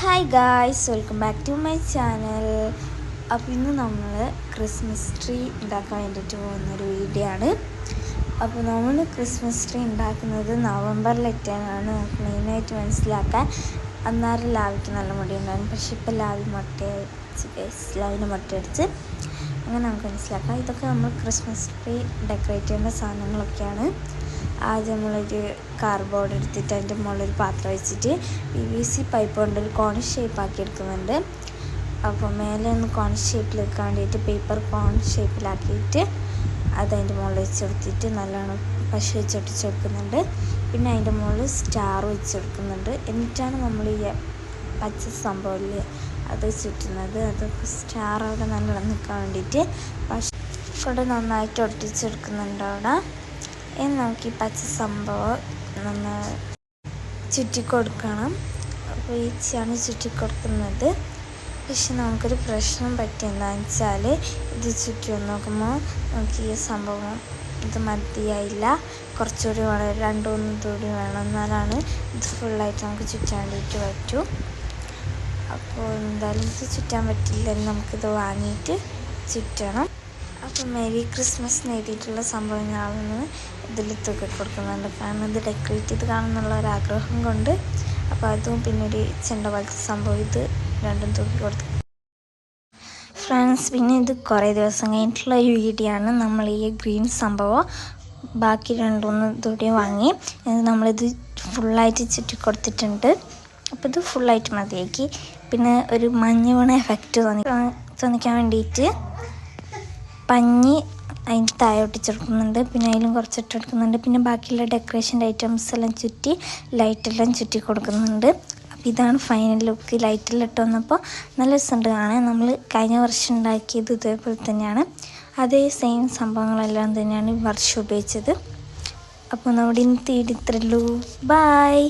Hi guys welcome back to my channel അപ്പോൾ ഇന്ന് നമ്മൾ ക്രിസ്മസ് ട്രീ ഉണ്ടാക്കാൻ വേണ്ടിയിട്ട് പോകുന്നൊരു വീഡിയോ ആണ്. അപ്പോൾ നമ്മൾ ക്രിസ്മസ് ട്രീ ഉണ്ടാക്കുന്നത് നവംബറിലെറ്റാനാണ് നമുക്ക് മെയിനായിട്ട് മനസ്സിലാക്കാൻ അന്നേരം ലാവിക്ക് നല്ല മുടി ഉണ്ടായിരുന്നു പക്ഷെ ഇപ്പോൾ ലാവി മുട്ടയടിച്ച് ഗൈസ് ലാവിന് മുട്ടയടിച്ച് അങ്ങനെ നമുക്ക് മനസ്സിലാക്കാം. ഇതൊക്കെ നമ്മൾ ക്രിസ്മസ് ട്രീ ഡെക്കറേറ്റ് ചെയ്യേണ്ട സാധനങ്ങളൊക്കെയാണ്. ആദ്യം നമ്മളൊരു കാർഡ്ബോർഡ് എടുത്തിട്ട് അതിന്റെ മുകളിലൊരു പാത്രം വെച്ചിട്ട് പി വി സി പൈപ്പ് കൊണ്ട് ഒരു കോൺ ഷേപ്പ് ആക്കി എടുക്കുന്നുണ്ട്. അപ്പോൾ മേലെ ഒന്ന് കോൺ ഷേപ്പിൽ വെക്കാൻ വേണ്ടിയിട്ട് പേപ്പർ കോൺ ഷേപ്പിലാക്കിയിട്ട് അത് അതിന്റെ മുകളിൽ വെച്ച് കൊടുത്തിട്ട് നല്ലോണം പശ വെച്ചൊട്ടിച്ച് കൊടുക്കുന്നുണ്ട്. പിന്നെ അതിന്റെ മുകളിൽ സ്റ്റാർ വെച്ച് കൊടുക്കുന്നുണ്ട്. എന്നിട്ടാണ് നമ്മൾ ഈ പച്ച സംഭവം അത് ചുറ്റുന്നത്. അത് സ്റ്റാർ അവിടെ നല്ലോണം നിൽക്കാൻ വേണ്ടിയിട്ട് പശ കൊണ്ട് നന്നായിട്ട് ഒട്ടിച്ചെടുക്കുന്നുണ്ട് അവിടെ. ഇനി നമുക്ക് ഈ പച്ച സംഭവം നമ്മൾ ചുറ്റിക്കൊടുക്കണം. അപ്പോൾ ഈ ഈച്ചയാണ് ചുറ്റിക്കൊടുക്കുന്നത്. പക്ഷെ നമുക്കൊരു പ്രശ്നം പറ്റിയെന്താണെന്ന് വെച്ചാൽ ഇത് ചുറ്റി നോക്കുമ്പോൾ നമുക്ക് ഈ സംഭവം ഇത് മതിയായില്ല. കുറച്ചുകൂടി വേണം രണ്ട് മൂന്ന് കൂടി വേണം എന്നാലാണ് ഇത് ഫുള്ളായിട്ട് നമുക്ക് ചുറ്റാൻ വേണ്ടിയിട്ട് പറ്റൂ. അപ്പോൾ എന്തായാലും ഇത് ചുറ്റാൻ പറ്റില്ലെങ്കിൽ നമുക്കിത് വാങ്ങിയിട്ട് ചുറ്റണം. അപ്പോൾ മേരി ക്രിസ്മസ് നേടിയിട്ടുള്ള സംഭവങ്ങളാണെന്ന് ഇതിൽ തുക കൊടുക്കുന്നുണ്ട്. കാരണം ഇത് ഡെക്കറേറ്റ് ചെയ്ത് കാണുന്നുള്ള ആഗ്രഹം കൊണ്ട് അപ്പോൾ അതും പിന്നെ ഒരു ചെണ്ട പോലത്തെ സംഭവം ഇത് രണ്ടും തൂക്കി കൊടുത്തു. ഫ്രണ്ട്സ് പിന്നെ ഇത് കുറേ ദിവസം കഴിഞ്ഞിട്ടുള്ള ഒരു വീഡിയോ ആണ് നമ്മൾ ഈ ഗ്രീൻ സംഭവം ബാക്കി രണ്ടുമൂന്ന് ഇതൂടെ വാങ്ങി. നമ്മളിത് ഫുള്ളായിട്ട് ചുറ്റി കൊടുത്തിട്ടുണ്ട്. അപ്പോൾ ഇത് ഫുള്ളായിട്ട് മതിയാക്കി. പിന്നെ ഒരു മഞ്ഞ് വീണ എഫക്റ്റ് തോന്നി തോന്നിക്കാൻ വേണ്ടിയിട്ട് പഞ്ഞി അതിന്റെ താഴെ ഒട്ടിച്ചെടുക്കുന്നുണ്ട് പിന്നെ അതിലും കുറച്ച് ഇട്ടെടുക്കുന്നുണ്ട് പിന്നെ ബാക്കിയുള്ള ഡെക്കറേഷന്റെ ഐറ്റംസ് എല്ലാം ചുറ്റി ലൈറ്റെല്ലാം ചുറ്റി കൊടുക്കുന്നുണ്ട്. അപ്പോൾ ഇതാണ് ഫൈനൽ ലുക്ക്. ലൈറ്റെല്ലാം ഇട്ട് വന്നപ്പോൾ നല്ല രസമുണ്ട് കാണാൻ. നമ്മൾ കഴിഞ്ഞ വർഷം ഉണ്ടാക്കിയത് ഇതേപോലെ തന്നെയാണ്. അതേ സെയിം സംഭവങ്ങളെല്ലാം തന്നെയാണ് ഈ വർഷം ഉപയോഗിച്ചത്. അപ്പോൾ നമ്മുടെ ഇന്നത്തെ ഇത്രയുള്ളൂ ബായ്